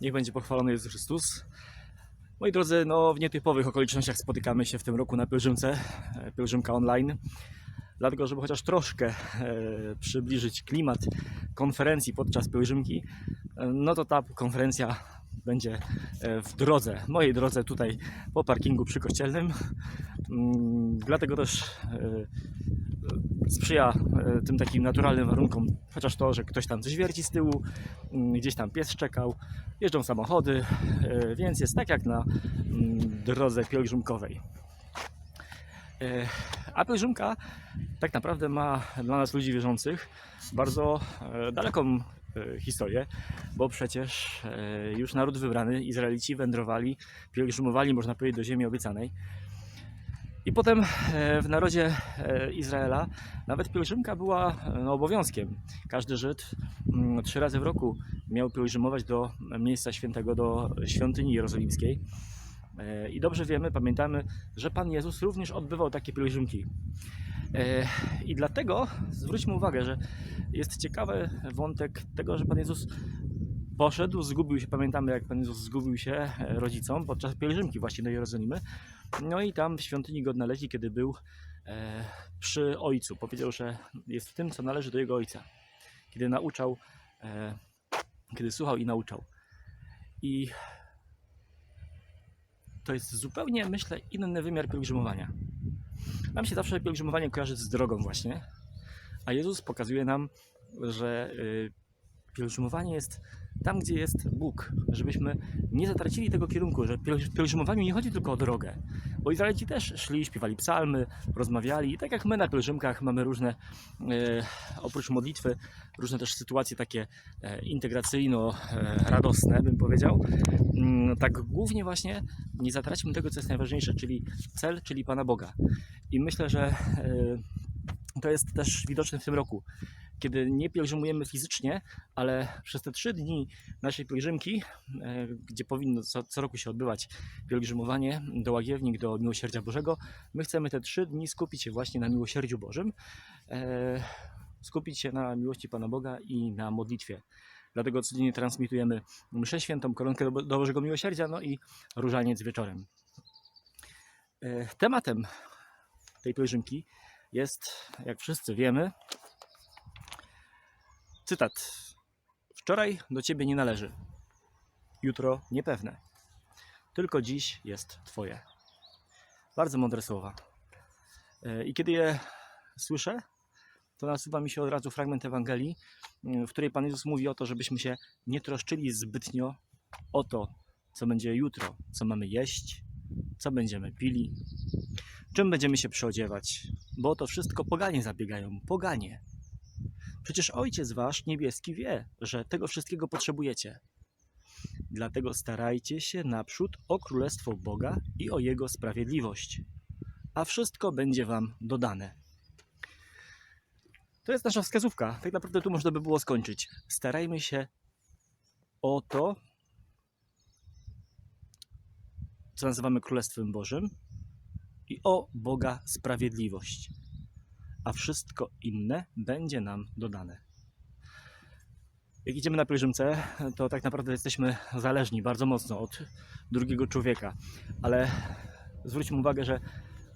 Niech będzie pochwalony Jezus Chrystus. Moi drodzy, no w nietypowych okolicznościach spotykamy się w tym roku na pielgrzymce, e, pielgrzymka online. Dlatego, żeby chociaż troszkę e, przybliżyć klimat konferencji podczas pielgrzymki, e, no to ta konferencja będzie e, w drodze, mojej drodze tutaj po parkingu przy kościelnym. Mm, Dlatego też e, sprzyja e, tym takim naturalnym warunkom, chociaż to, że ktoś tam coś wierci z tyłu, mm, gdzieś tam pies czekał, jeżdżą samochody, więc jest tak jak na mm, drodze pielgrzymkowej. A pielgrzymka tak naprawdę ma dla nas ludzi wierzących bardzo daleką historię, bo przecież e, już naród wybrany, Izraelici wędrowali, pielgrzymowali, można powiedzieć, do ziemi obiecanej. I potem e, w narodzie e, Izraela nawet pielgrzymka była e, no, obowiązkiem. Każdy Żyd mm, trzy razy w roku miał pielgrzymować do miejsca świętego, do świątyni jerozolimskiej. E, I dobrze wiemy, pamiętamy, że Pan Jezus również odbywał takie pielgrzymki. E, I dlatego zwróćmy uwagę, że jest ciekawy wątek tego, że Pan Jezus poszedł, zgubił się, pamiętamy jak Pan Jezus zgubił się e, rodzicom podczas pielgrzymki właśnie do Jerozolimy. No i tam w świątyni go odnaleźli, kiedy był e, przy ojcu. Powiedział, że jest tym, co należy do jego ojca. Kiedy nauczał, kiedy słuchał i nauczał. I to jest zupełnie, myślę, inny wymiar pielgrzymowania. Nam się zawsze pielgrzymowanie kojarzy z drogą właśnie, a Jezus pokazuje nam, że y, pielgrzymowanie jest tam, gdzie jest Bóg, żebyśmy nie zatracili tego kierunku, że pielgrzymowaniu nie chodzi tylko o drogę, bo Izraelici też szli, śpiewali psalmy, rozmawiali i tak jak my na pielgrzymkach mamy różne, e, oprócz modlitwy, różne też sytuacje takie e, integracyjno-radosne, bym powiedział, Mm, tak głównie właśnie nie zatraćmy tego, co jest najważniejsze, czyli cel, czyli Pana Boga. I myślę, że e, to jest też widoczne w tym roku, kiedy nie pielgrzymujemy fizycznie, ale przez te trzy dni naszej pielgrzymki, e, gdzie powinno co, co roku się odbywać pielgrzymowanie do Łagiewnik, do Miłosierdzia Bożego, my chcemy te trzy dni skupić się właśnie na Miłosierdziu Bożym, e, skupić się na miłości Pana Boga i na modlitwie. Dlatego codziennie transmitujemy mszę świętą, koronkę do, Bożego Miłosierdzia, no i różaniec wieczorem. E, Tematem tej pielgrzymki jest, jak wszyscy wiemy, cytat. Wczoraj do ciebie nie należy, jutro niepewne. Tylko dziś jest twoje. Bardzo mądre słowa. E, I kiedy je słyszę, to nasuwa mi się od razu fragment Ewangelii, w której Pan Jezus mówi o to, żebyśmy się nie troszczyli zbytnio o to, co będzie jutro, co mamy jeść, co będziemy pili, czym będziemy się przyodziewać, bo o to wszystko poganie zabiegają, poganie. Przecież Ojciec Wasz niebieski wie, że tego wszystkiego potrzebujecie. Dlatego starajcie się naprzód o Królestwo Boga i o Jego sprawiedliwość, a wszystko będzie Wam dodane. To jest nasza wskazówka. Tak naprawdę tu można by było skończyć. Starajmy się o to, co nazywamy Królestwem Bożym i o Boga sprawiedliwość, a wszystko inne będzie nam dodane. Jak idziemy na pielgrzymce, to tak naprawdę jesteśmy zależni bardzo mocno od drugiego człowieka, ale zwróćmy uwagę, że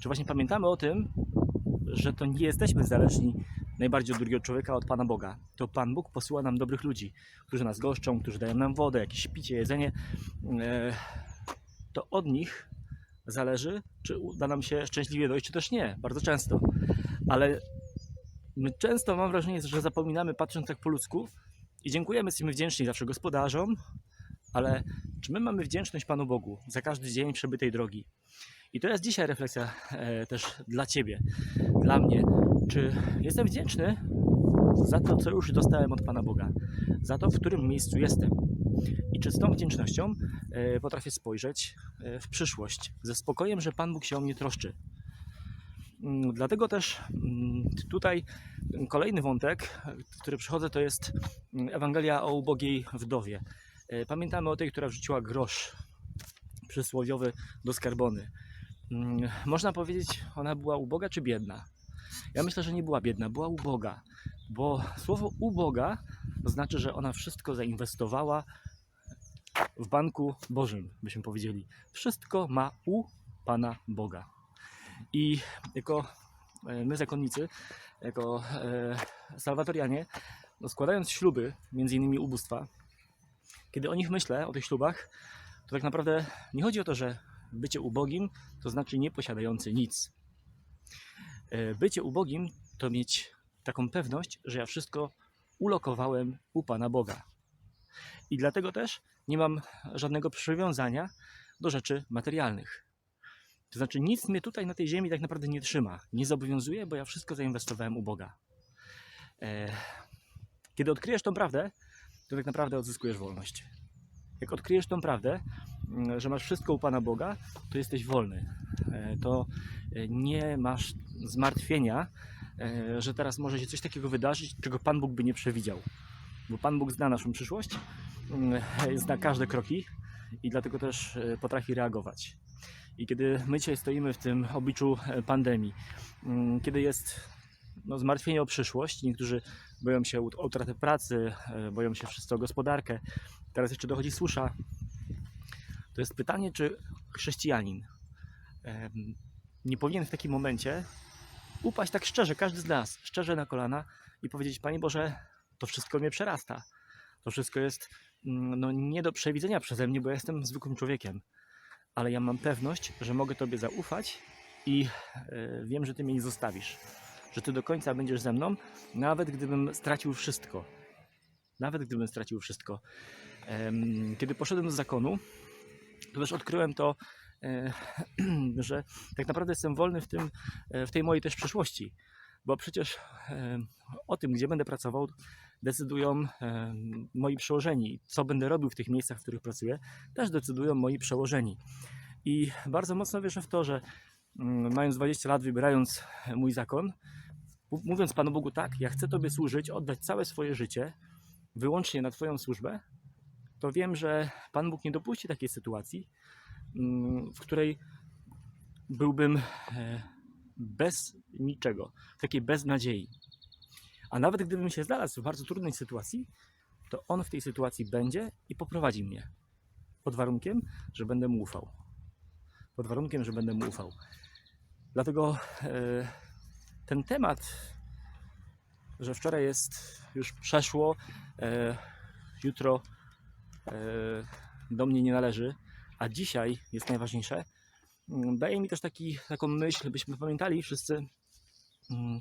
czy właśnie pamiętamy o tym, że to nie jesteśmy zależni najbardziej od drugiego człowieka, od Pana Boga. To Pan Bóg posyła nam dobrych ludzi, którzy nas goszczą, którzy dają nam wodę, jakieś picie, jedzenie. E, To od nich zależy, czy uda nam się szczęśliwie dojść, czy też nie. Bardzo często. Ale my często, mam wrażenie, że zapominamy, patrząc tak po ludzku, i dziękujemy, jesteśmy wdzięczni zawsze gospodarzom, ale czy my mamy wdzięczność Panu Bogu za każdy dzień przebytej drogi? I to jest dzisiaj refleksja e, też dla Ciebie, dla mnie. Czy jestem wdzięczny za to, co już dostałem od Pana Boga, za to, w którym miejscu jestem? I czy z tą wdzięcznością e, potrafię spojrzeć e, w przyszłość, ze spokojem, że Pan Bóg się o mnie troszczy? Mm, Dlatego też mm, tutaj kolejny wątek, który przychodzę, to jest mm, Ewangelia o ubogiej wdowie. E, Pamiętamy o tej, która wrzuciła grosz przysłowiowy do skarbony. Można powiedzieć, ona była uboga czy biedna? Ja myślę, że nie była biedna, była uboga, bo słowo uboga znaczy, że ona wszystko zainwestowała w banku Bożym, byśmy powiedzieli. Wszystko ma u Pana Boga. I jako e, my zakonnicy, jako e, salwatorianie, no składając śluby, między innymi ubóstwa, kiedy o nich myślę, o tych ślubach, to tak naprawdę nie chodzi o to, że bycie ubogim to znaczy nieposiadający nic. E, Bycie ubogim to mieć taką pewność, że ja wszystko ulokowałem u Pana Boga. I dlatego też nie mam żadnego przywiązania do rzeczy materialnych. To znaczy, nic mnie tutaj na tej ziemi tak naprawdę nie trzyma, nie zobowiązuje, bo ja wszystko zainwestowałem u Boga. E, Kiedy odkryjesz tą prawdę, to tak naprawdę odzyskujesz wolność. Jak odkryjesz tą prawdę, mm, że masz wszystko u Pana Boga, to jesteś wolny. E, To e, nie masz zmartwienia, że teraz może się coś takiego wydarzyć, czego Pan Bóg by nie przewidział. Bo Pan Bóg zna naszą przyszłość, mm, zna każde kroki i dlatego też e, potrafi reagować. I kiedy my dzisiaj stoimy w tym obliczu e, pandemii, mm, kiedy jest no, zmartwienie o przyszłość, niektórzy boją się ut- o utratę pracy, e, boją się wszyscy o gospodarkę, teraz jeszcze dochodzi susza, to jest pytanie, czy chrześcijanin nie powinien w takim momencie upaść tak szczerze, każdy z nas, szczerze na kolana i powiedzieć, Panie Boże, to wszystko mnie przerasta. To wszystko jest mm, no, nie do przewidzenia przeze mnie, bo ja jestem zwykłym człowiekiem. Ale ja mam pewność, że mogę Tobie zaufać i e, wiem, że Ty mnie nie zostawisz. Że Ty do końca będziesz ze mną, nawet gdybym stracił wszystko. Nawet gdybym stracił wszystko. Em, Kiedy poszedłem z zakonu, to też odkryłem to, że tak naprawdę jestem wolny w, tym, e, w tej mojej też przyszłości. Bo przecież e, o tym, gdzie będę pracował, decydują e, moi przełożeni. Co będę robił w tych miejscach, w których pracuję, też decydują moi przełożeni. I bardzo mocno wierzę w to, że mm, mając 20 lat, wybierając mój zakon, mów- mówiąc Panu Bogu tak, ja chcę Tobie służyć, oddać całe swoje życie wyłącznie na Twoją służbę, to wiem, że Pan Bóg nie dopuści takiej sytuacji, w której byłbym e, bez niczego, takiej bez nadziei. A nawet gdybym się znalazł w bardzo trudnej sytuacji, to On w tej sytuacji będzie i poprowadzi mnie. Pod warunkiem, że będę mu ufał. Pod warunkiem, że będę mu ufał. Dlatego e, ten temat, że wczoraj jest już przeszło, e, jutro do mnie nie należy, a dzisiaj jest najważniejsze, mm, daje mi też taki, taką myśl, byśmy pamiętali wszyscy, mm,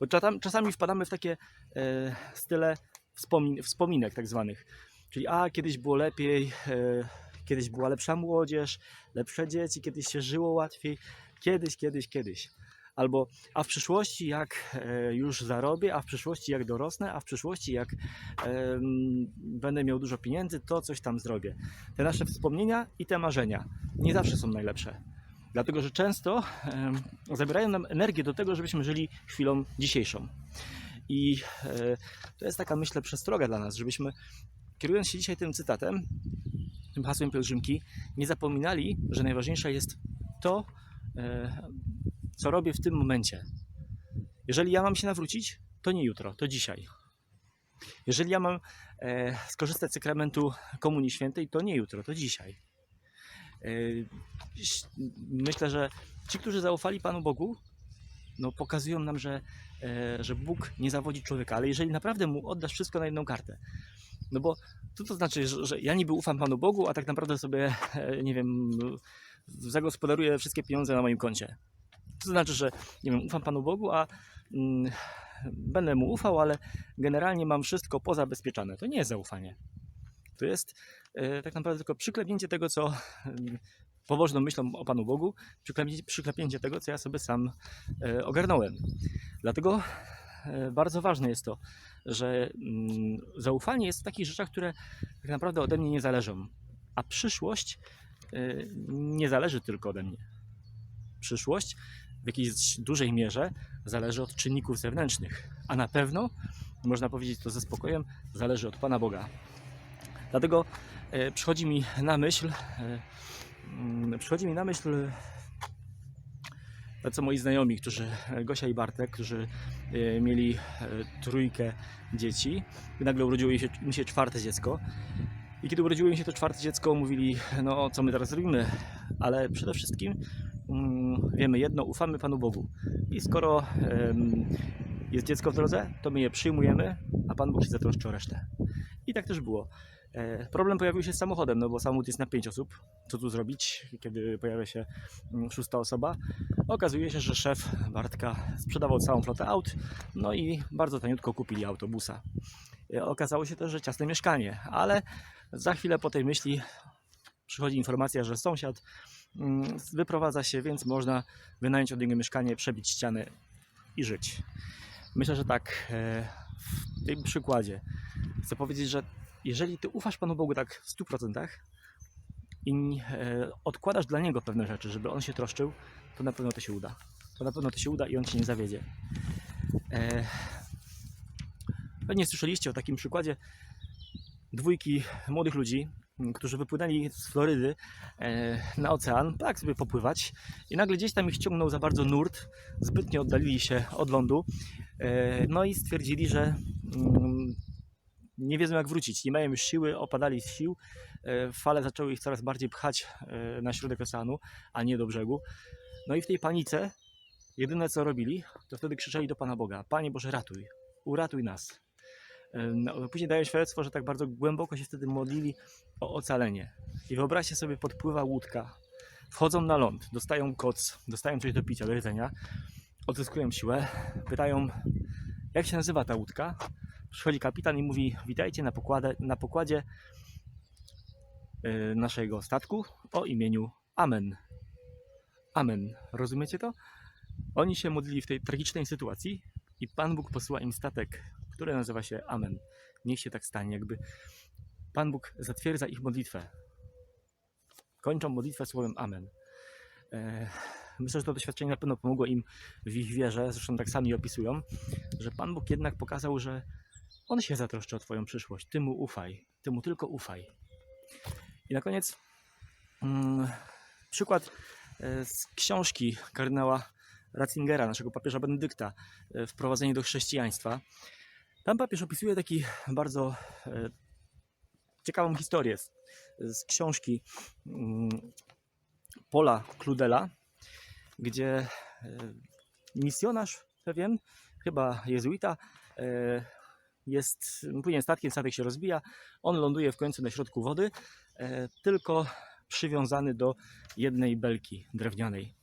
bo czasami, wpadamy w takie e, style wspomin, wspominek tak zwanych, czyli a kiedyś było lepiej, e, kiedyś była lepsza młodzież, lepsze dzieci, kiedyś się żyło łatwiej, kiedyś, kiedyś, kiedyś. Albo a w przyszłości jak e, już zarobię, a w przyszłości jak dorosnę, a w przyszłości jak będę miał dużo pieniędzy, to coś tam zrobię. Te nasze wspomnienia i te marzenia nie zawsze są najlepsze. Dlatego, że często zabierają nam energię do tego, żebyśmy żyli chwilą dzisiejszą. I e, to jest taka, myślę, przestroga dla nas, żebyśmy kierując się dzisiaj tym cytatem, tym hasłem pielgrzymki, nie zapominali, że najważniejsze jest to, e, co robię w tym momencie. Jeżeli ja mam się nawrócić, to nie jutro, to dzisiaj. Jeżeli ja mam e, skorzystać z sakramentu Komunii Świętej, to nie jutro, to dzisiaj. E, myślę, że ci, którzy zaufali Panu Bogu, no, pokazują nam, że, e, że Bóg nie zawodzi człowieka, ale jeżeli naprawdę mu oddasz wszystko na jedną kartę, no bo co to znaczy, że, że ja niby ufam Panu Bogu, a tak naprawdę sobie, e, nie wiem, zagospodaruję wszystkie pieniądze na moim koncie. To znaczy, że nie wiem, ufam Panu Bogu, a mm, będę mu ufał, ale generalnie mam wszystko pozabezpieczane. To nie jest zaufanie. To jest e, tak naprawdę tylko przyklepnięcie tego, co mm, pobożną myślą o Panu Bogu, przyklepnięcie, przyklepnięcie tego, co ja sobie sam e, ogarnąłem. Dlatego e, bardzo ważne jest to, że mm, zaufanie jest w takich rzeczach, które tak naprawdę ode mnie nie zależą. A przyszłość nie zależy tylko ode mnie. Przyszłość w jakiejś dużej mierze zależy od czynników zewnętrznych, a na pewno, można powiedzieć to ze spokojem, zależy od Pana Boga. Dlatego e, przychodzi mi na myśl, e, mm, przychodzi mi na myśl co moi znajomi, którzy, Gosia i Bartek, którzy e, mieli e, trójkę dzieci nagle urodziło im się, im się czwarte dziecko. I kiedy urodziło mi się to czwarte dziecko, mówili, no co my teraz robimy? Ale przede wszystkim wiemy jedno, ufamy Panu Bogu. I skoro jest dziecko w drodze, to my je przyjmujemy, a Pan Bóg się zatroszczy o resztę. I tak też było. E, Problem pojawił się z samochodem, no bo samochód jest na 5 osób. Co tu zrobić, kiedy pojawia się mm, szósta osoba? Okazuje się, że szef Bartka sprzedawał całą flotę aut, no i bardzo taniutko kupili autobusa. E, Okazało się też, że ciasne mieszkanie, ale za chwilę po tej myśli przychodzi informacja, że sąsiad mm, wyprowadza się, więc można wynająć od niego mieszkanie, przebić ściany i żyć. Myślę, że tak e, w tym przykładzie chcę powiedzieć, że jeżeli ty ufasz Panu Bogu tak w 100% i e, odkładasz dla Niego pewne rzeczy, żeby On się troszczył, to na pewno to się uda. To na pewno to się uda i On Cię nie zawiedzie. E, pewnie słyszeliście o takim przykładzie dwójki młodych ludzi, którzy wypłynęli z Florydy e, na ocean, tak sobie popływać. I nagle gdzieś tam ich ciągnął za bardzo nurt, zbytnio oddalili się od lądu, e, no i stwierdzili, że mm, nie wiedzą jak wrócić, nie mają już siły, opadali z sił, e, fale zaczęły ich coraz bardziej pchać na środek oceanu, a nie do brzegu. No i w tej panice jedyne co robili, to wtedy krzyczeli do Pana Boga, Panie Boże ratuj, uratuj nas. No, Później dają świadectwo, że tak bardzo głęboko się wtedy modlili o ocalenie. I wyobraźcie sobie, podpływa łódka, wchodzą na ląd, dostają koc, dostają coś do picia, do jedzenia, odzyskują siłę, pytają, jak się nazywa ta łódka. Przychodzi kapitan i mówi, witajcie na, pokładzie, na pokładzie e, naszego statku o imieniu Amen. Amen. Rozumiecie to? Oni się modlili w tej tragicznej sytuacji i Pan Bóg posyła im statek, który nazywa się Amen. Niech się tak stanie, jakby Pan Bóg zatwierdza ich modlitwę. Kończą modlitwę słowem Amen. E, Myślę, że to doświadczenie na pewno pomogło im w ich wierze, zresztą tak sami opisują, że Pan Bóg jednak pokazał, że On się zatroszczy o Twoją przyszłość. Ty Mu ufaj, Ty Mu tylko ufaj. I na koniec mm, przykład e, z książki kardynała Ratzingera, naszego papieża Benedykta, e, Wprowadzenie do chrześcijaństwa. Tam papież opisuje taki bardzo e, ciekawą historię z, z książki mm, Pola Kludela, gdzie e, misjonarz pewien, chyba jezuita, e, jest, płynie statkiem, statek się rozbija, on ląduje w końcu na środku wody, tylko przywiązany do jednej belki drewnianej.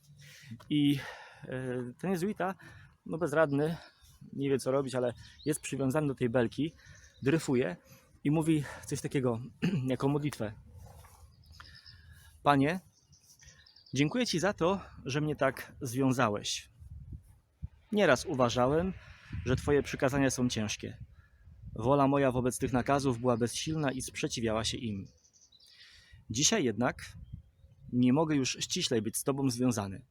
I ten jezuita, no bezradny, nie wie co robić, ale jest przywiązany do tej belki, dryfuje i mówi coś takiego, jako modlitwę. Panie, dziękuję Ci za to, że mnie tak związałeś. Nieraz uważałem, że Twoje przykazania są ciężkie. Wola moja wobec tych nakazów była bezsilna i sprzeciwiała się im. Dzisiaj jednak nie mogę już ściślej być z Tobą związany.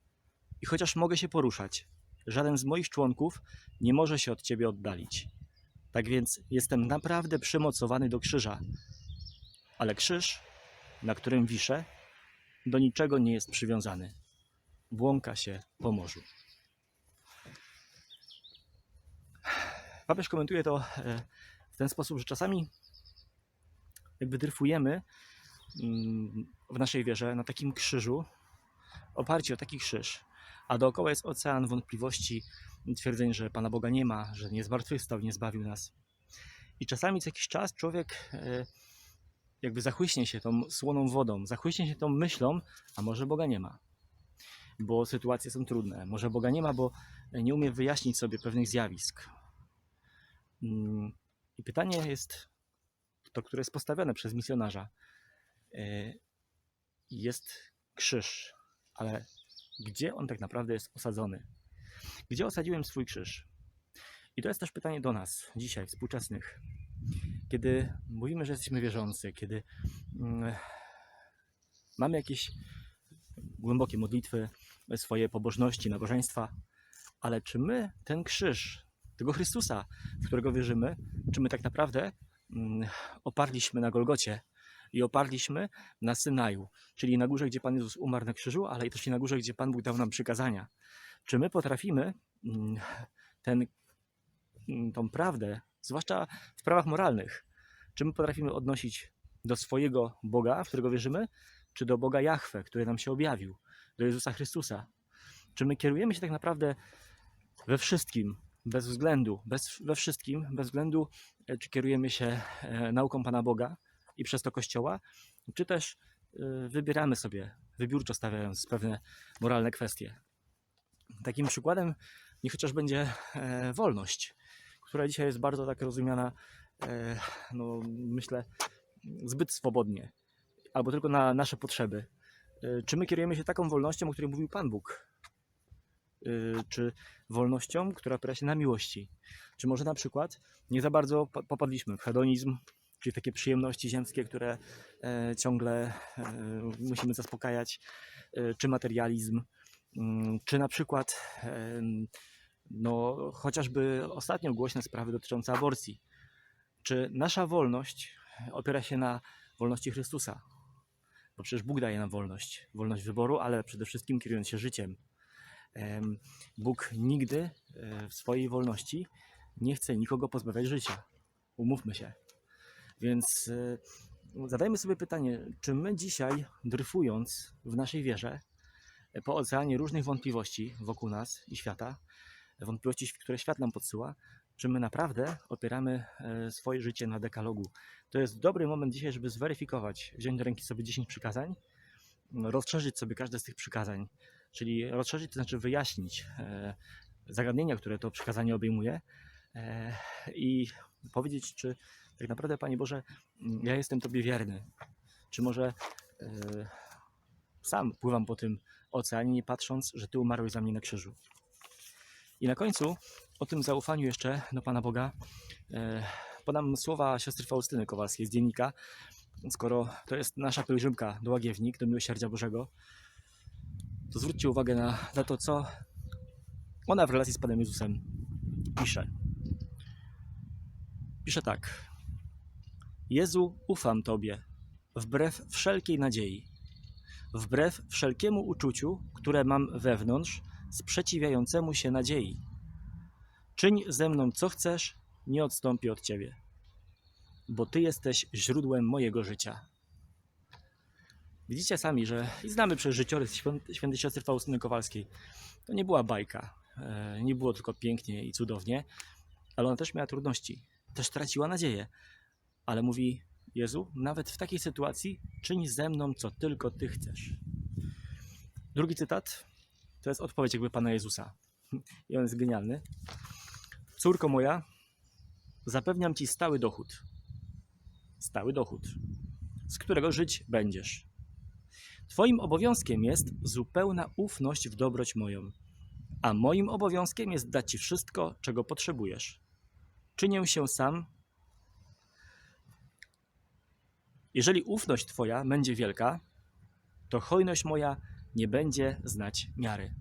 I chociaż mogę się poruszać, żaden z moich członków nie może się od Ciebie oddalić. Tak więc jestem naprawdę przymocowany do krzyża. Ale krzyż, na którym wiszę, do niczego nie jest przywiązany. Błąka się po morzu. Papież komentuje to e, w ten sposób, że czasami jakby dryfujemy mm, w naszej wierze na takim krzyżu, oparci o taki krzyż, a dookoła jest ocean wątpliwości, twierdzeń, że Pana Boga nie ma, że nie zmartwychwstał, nie zbawił nas. I czasami co jakiś czas człowiek e, jakby zachłyśnie się tą słoną wodą, zachłyśnie się tą myślą, a może Boga nie ma. Bo sytuacje są trudne. Może Boga nie ma, bo nie umie wyjaśnić sobie pewnych zjawisk. Mm, I pytanie jest to, które jest postawione przez misjonarza. E, Jest krzyż, ale gdzie on tak naprawdę jest osadzony? Gdzie osadziłem swój krzyż? I to jest też pytanie do nas, dzisiaj, współczesnych. Kiedy mówimy, że jesteśmy wierzący, kiedy mm, mamy jakieś głębokie modlitwy, swoje pobożności, nabożeństwa, ale czy my ten krzyż, tego Chrystusa, w którego wierzymy, czy my tak naprawdę mm, oparliśmy na Golgocie i oparliśmy na Synaju, czyli na górze, gdzie Pan Jezus umarł na krzyżu, ale też i na górze, gdzie Pan Bóg dał nam przykazania. Czy my potrafimy mm, ten, mm, tą prawdę, zwłaszcza w sprawach moralnych, czy my potrafimy odnosić Do swojego Boga, w którego wierzymy, czy do Boga Jahwe, który nam się objawił, do Jezusa Chrystusa? Czy my kierujemy się tak naprawdę we wszystkim, bez względu, bez, we wszystkim, bez względu, e, czy kierujemy się e, nauką Pana Boga i przez to Kościoła, czy też e, wybieramy sobie, wybiórczo stawiając pewne moralne kwestie. Takim przykładem niech chociaż będzie e, wolność, która dzisiaj jest bardzo tak rozumiana, e, no, myślę, zbyt swobodnie, albo tylko na nasze potrzeby. E, Czy my kierujemy się taką wolnością, o której mówił Pan Bóg? Czy wolnością, która opiera się na miłości? Czy może na przykład nie za bardzo po- popadliśmy w hedonizm, czyli takie przyjemności ziemskie, które e, ciągle e, musimy zaspokajać, e, czy materializm, Mm, czy na przykład no, chociażby ostatnio głośne sprawy dotyczące aborcji. Czy nasza wolność opiera się na wolności Chrystusa? Bo przecież Bóg daje nam wolność, wolność wyboru, ale przede wszystkim kierując się życiem. Em, Bóg nigdy w swojej wolności nie chce nikogo pozbawiać życia. Umówmy się. Więc e, zadajmy sobie pytanie, czy my dzisiaj, dryfując w naszej wierze, po oceanie różnych wątpliwości wokół nas i świata, wątpliwości, które świat nam podsyła, czy my naprawdę opieramy e, swoje życie na dekalogu. To jest dobry moment dzisiaj, żeby zweryfikować, wziąć do ręki sobie 10 przykazań, rozszerzyć sobie każde z tych przykazań, czyli rozszerzyć, to znaczy wyjaśnić e, zagadnienia, które to przykazanie obejmuje e, i powiedzieć, czy tak naprawdę, Panie Boże, ja jestem Tobie wierny. Czy może e, sam pływam po tym oceanie, nie patrząc, że Ty umarłeś za mnie na krzyżu. I na końcu o tym zaufaniu jeszcze do Pana Boga e, podam słowa siostry Faustyny Kowalskiej z dziennika. Skoro to jest nasza pielgrzymka do Łagiewnik, do Miłosierdzia Bożego, to zwróćcie uwagę na, na to, co ona w relacji z Panem Jezusem pisze. Pisze tak. Jezu, ufam Tobie, wbrew wszelkiej nadziei wbrew wszelkiemu uczuciu, które mam wewnątrz, sprzeciwiającemu się nadziei. Czyń ze mną co chcesz, nie odstąpię od Ciebie, bo Ty jesteś źródłem mojego życia. Widzicie sami, że i znamy przez życiorys świę- świętej siostry Faustyny Kowalskiej. To nie była bajka, e, nie było tylko pięknie i cudownie, ale ona też miała trudności, też traciła nadzieję, ale mówi, Jezu, nawet w takiej sytuacji czyń ze mną, co tylko Ty chcesz. Drugi cytat to jest odpowiedź jakby Pana Jezusa. I on jest genialny. Córko moja, zapewniam Ci stały dochód. Stały dochód, z którego żyć będziesz. Twoim obowiązkiem jest zupełna ufność w dobroć moją, a moim obowiązkiem jest dać Ci wszystko, czego potrzebujesz. Czynię się sam Jeżeli ufność Twoja będzie wielka, to hojność moja nie będzie znać miary.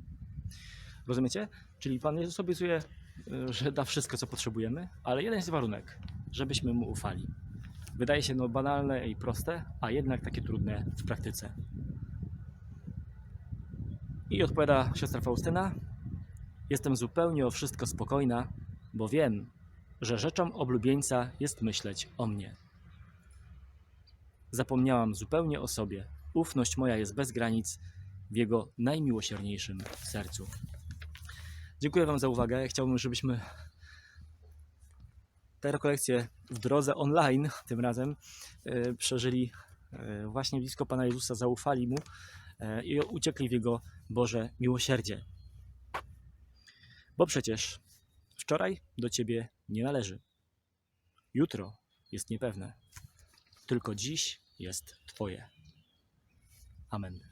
Rozumiecie? Czyli Pan Jezus obiecuje, y, że da wszystko, co potrzebujemy, ale jeden jest warunek, żebyśmy Mu ufali. Wydaje się no banalne i proste, a jednak takie trudne w praktyce. I odpowiada siostra Faustyna: Jestem zupełnie o wszystko spokojna, bo wiem, że rzeczą oblubieńca jest myśleć o mnie. Zapomniałam zupełnie o sobie. Ufność moja jest bez granic w jego najmiłosierniejszym sercu. Dziękuję Wam za uwagę. Chciałbym, żebyśmy tę rekolekcję w drodze online tym razem e, przeżyli e, właśnie blisko Pana Jezusa, zaufali Mu e, i uciekli w Jego Boże miłosierdzie. Bo przecież wczoraj do Ciebie nie należy. Jutro jest niepewne tylko dziś jest Twoje. Amen.